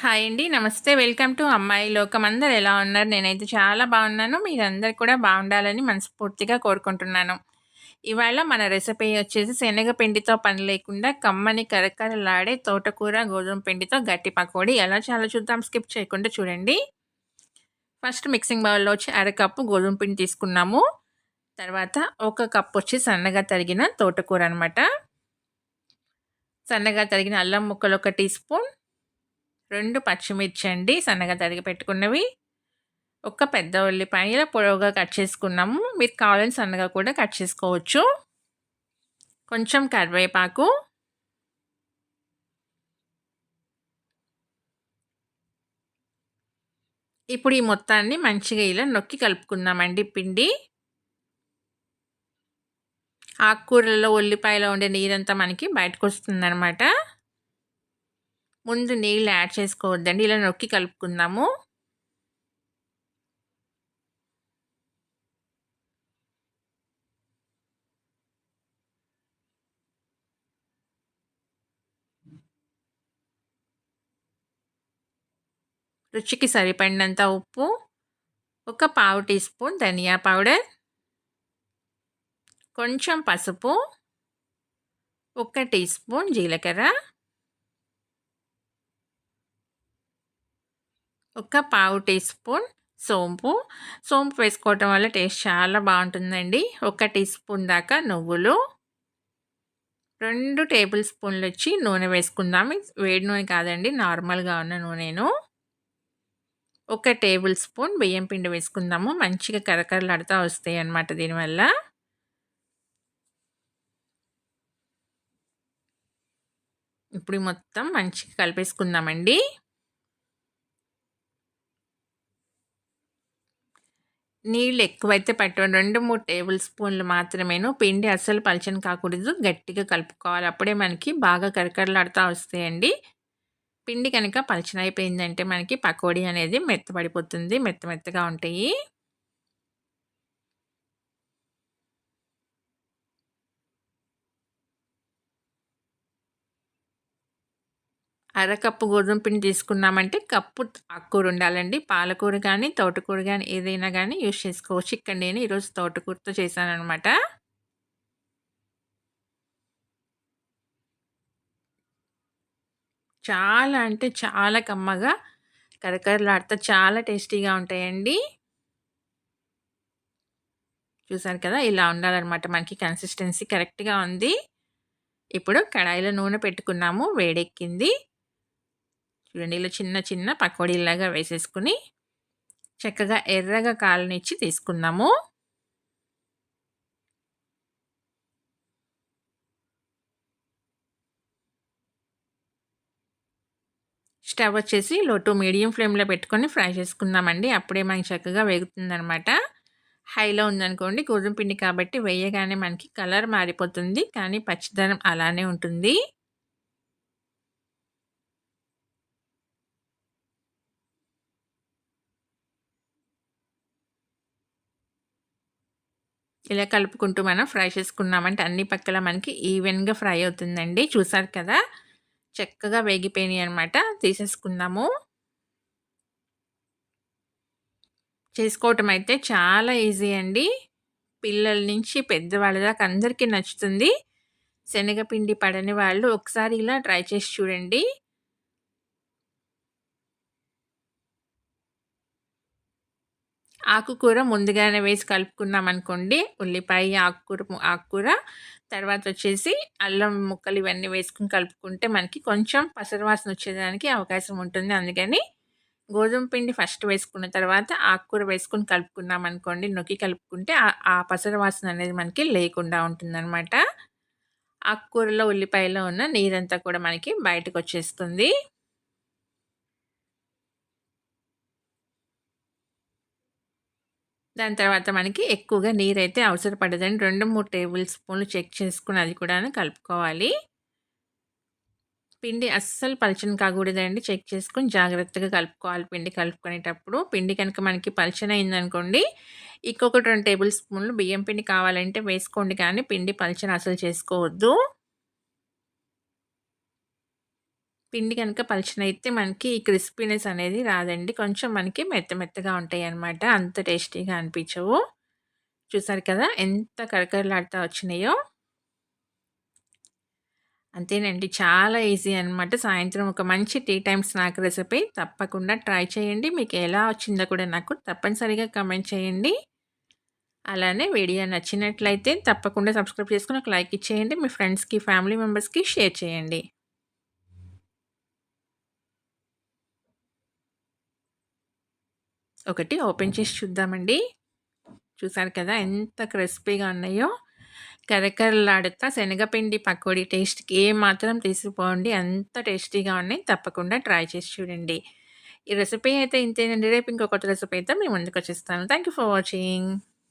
Hi అండి. నమస్తే. Welcome to అమ్మాయి లోకం. అందరు ఎలా ఉన్నారు? నేనైతే చాలా బాగున్నాను. మీరందరు కూడా బాగుండాలని మనస్ఫూర్తిగా కోరుకుంటున్నాను. ఇవాళ మన రెసిపీ వచ్చేసి శనగపిండితో పని లేకుండా కమ్మని కరకరలాడే తోటకూర, గోధుమ పిండితో గట్టి పకోడీ ఎలా చాలా చూద్దాం. స్కిప్ చేయకుండా చూడండి. ఫస్ట్ మిక్సింగ్ బౌల్‌లో వచ్చి అరకప్పు గోధుమ పిండి తీసుకున్నాము. తర్వాత ఒక కప్ వచ్చి సన్నగా తరిగిన తోటకూర అనమాట. సన్నగా తరిగిన అల్లం ముక్కలు ఒక టీ స్పూన్ రెండు పచ్చిమిర్చి అండి సన్నగా తరిగి పెట్టుకున్నవి. ఒక పెద్ద ఉల్లిపాయ పొడవుగా కట్ చేసుకున్నాము. మీరు కావాలని సన్నగా కూడా కట్ చేసుకోవచ్చు. కొంచెం కరివేపాకు. ఇప్పుడు ఈ మొత్తాన్ని మంచిగా ఇలా నొక్కి కలుపుకుందామండి పిండి. ఆకుకూరలలో ఉల్లిపాయలో ఉండే నీరంతా మనకి బయటకు వస్తుందన్నమాట ముందు నీళ్ళు యాడ్ చేసుకోవద్దండి. ఇలా నొక్కి కలుపుకుందాము. రుచికి సరిపడినంత ఉప్పు ఒక పావు టీ స్పూన్ ధనియా పౌడర్ కొంచెం పసుపు ఒక టీ స్పూన్ జీలకర్ర ఒక పావు టీ స్పూన్ సోంపు. సోంపు వేసుకోవటం వల్ల టేస్ట్ చాలా బాగుంటుందండి. ఒక టీ స్పూన్ దాకా నువ్వులు. రెండు టేబుల్ స్పూన్లు వచ్చి నూనె వేసుకుందాం. వేడి నూనె కాదండి నార్మల్గా ఉన్న నూనెను. ఒక టేబుల్ స్పూన్ బియ్యం పిండి వేసుకుందాము. మంచిగా కరకరలాడుతూ వస్తాయి అన్నమాట దీనివల్ల. ఇప్పుడు మొత్తం మంచిగా కలిపేసుకుందామండి. నీళ్ళు ఎక్కువైతే పట్టండి రెండు మూడు టేబుల్ స్పూన్లు మాత్రమేను. పిండి అస్సలు పలచని కాకూడదు. గట్టిగా కలుపుకోవాలి. అప్పుడే మనకి బాగా కరకరలాడుతూ వస్తాయండి. పిండి కనుక పలచనైపోయిందంటే మనకి పకోడీ అనేది మెత్తపడిపోతుంది మెత్త మెత్తగా ఉంటాయి. అరకప్పు గోధుమ పిండి తీసుకున్నామంటే కప్పు ఆకుకూర ఉండాలండి. పాలకూర కానీ తోటకూర కానీ ఏదైనా కానీ యూజ్ చేసుకోవచ్చు. ఇక్కడ నేను ఈరోజు తోటకూరతో చేశానమాట చాలా అంటే చాలా కమ్మగా కరకరలాడుతూ చాలా టేస్టీగా ఉంటాయండి. చూసారు కదా ఇలా ఉండాలన్నమాట. మనకి కన్సిస్టెన్సీ కరెక్ట్గా ఉంది. ఇప్పుడు కడాయిలో నూనె పెట్టుకున్నాము వేడెక్కింది. చూడండి ఇలా చిన్న చిన్న పకోడీలాగా వేసేసుకుని చక్కగా ఎర్రగా కాలనిచ్చి తీసుకుందాము. స్టవ్ వచ్చేసి లో టు మీడియం ఫ్లేమ్లో పెట్టుకొని ఫ్రై చేసుకుందామండి. అప్పుడే మనకి చక్కగా వేగుతుందనమాట హైలో ఉందనుకోండి గోధుమ పిండి కాబట్టి వేయగానే మనకి కలర్ మారిపోతుంది. కానీ పచ్చిదనం అలానే ఉంటుంది. ఇలా కలుపుకుంటూ మనం ఫ్రై చేసుకున్నామంటే అన్ని పక్కల మనకి ఈవెన్గా ఫ్రై అవుతుందండి. చూసారు కదా? చక్కగా వేగిపోయినాయి అనమాట తీసేసుకుందాము. చేసుకోవటం అయితే చాలా ఈజీ అండి. పిల్లల నుంచి పెద్దవాళ్ళ దాకా అందరికీ నచ్చుతుంది. శనగపిండి పడని వాళ్ళు ఒకసారి ఇలా ట్రై చేసి చూడండి. ఆకుకూర ముందుగానే వేసి కలుపుకున్నాం అనుకోండి. ఉల్లిపాయ ఆకుకూర ఆకుకూర. తర్వాత వచ్చేసి అల్లం ముక్కలు ఇవన్నీ వేసుకుని కలుపుకుంటే మనకి కొంచెం పసరవాసన వచ్చేదానికి అవకాశం ఉంటుంది. అందుకని గోధుమ పిండి ఫస్ట్ వేసుకున్న తర్వాత ఆకుకూర వేసుకుని కలుపుకున్నాం అనుకోండి. నొక్కి కలుపుకుంటే ఆ పసరవాసన అనేది మనకి లేకుండా ఉంటుందన్నమాట. ఆకుకూరలో ఉల్లిపాయలో ఉన్న నీరంతా కూడా మనకి బయటకు వచ్చేస్తుంది. దాని తర్వాత మనకి ఎక్కువగా నీరైతే అవసరపడదని రెండు మూడు టేబుల్ స్పూన్లు చెక్ చేసుకుని అది కూడా కలుపుకోవాలి. పిండి అస్సలు పలచన కాకూడదండి. చెక్ చేసుకొని జాగ్రత్తగా కలుపుకోవాలి పిండి కలుపుకునేటప్పుడు. పిండి కనుక మనకి పలచన అయిందనుకోండి ఇంకొకటి రెండు టేబుల్ స్పూన్లు బియ్యం పిండి కావాలంటే వేసుకోండి కానీ పిండి పలచన అసలు చేసుకోవద్దు. పిండి కనుక పలచనైతే మనకి ఈ క్రిస్పీనెస్ అనేది రాదండి. కొంచెం మనకి మెత్త మెత్తగా ఉంటాయి అన్నమాట అంత టేస్టీగా అనిపించవు. చూసారు కదా! ఎంత కరకరలాడుతూ వచ్చినాయో. అంతేనండి. చాలా ఈజీ అనమాట. సాయంత్రం ఒక మంచి టీ టైమ్ స్నాక్ రెసిపీ తప్పకుండా ట్రై చేయండి. మీకు ఎలా వచ్చిందో కూడా నాకు తప్పనిసరిగా కమెంట్ చేయండి. అలానే వీడియో నచ్చినట్లయితే తప్పకుండా సబ్స్క్రైబ్ చేసుకొని ఒక లైక్ ఇచ్చేయండి. మీ ఫ్రెండ్స్‌కి, ఫ్యామిలీ మెంబర్స్‌కి షేర్ చేయండి. ఒకటి ఓపెన్ చేసి చూద్దామండి. చూసారు కదా! ఎంత క్రిస్పీగా ఉన్నాయో. కరకరలాడుతా శనగపిండి పకోడీ టేస్ట్‌కి ఏమాత్రం తీసిపోండి. అంత టేస్టీగా ఉన్నాయి. తప్పకుండా ట్రై చేసి చూడండి. ఈ రెసిపీ అయితే ఇంతేనండి. రేపు ఇంకొకటి రెసిపీ అయితే మేము ముందుకు ముందుకొచ్చేస్తాను. Thank you for watching.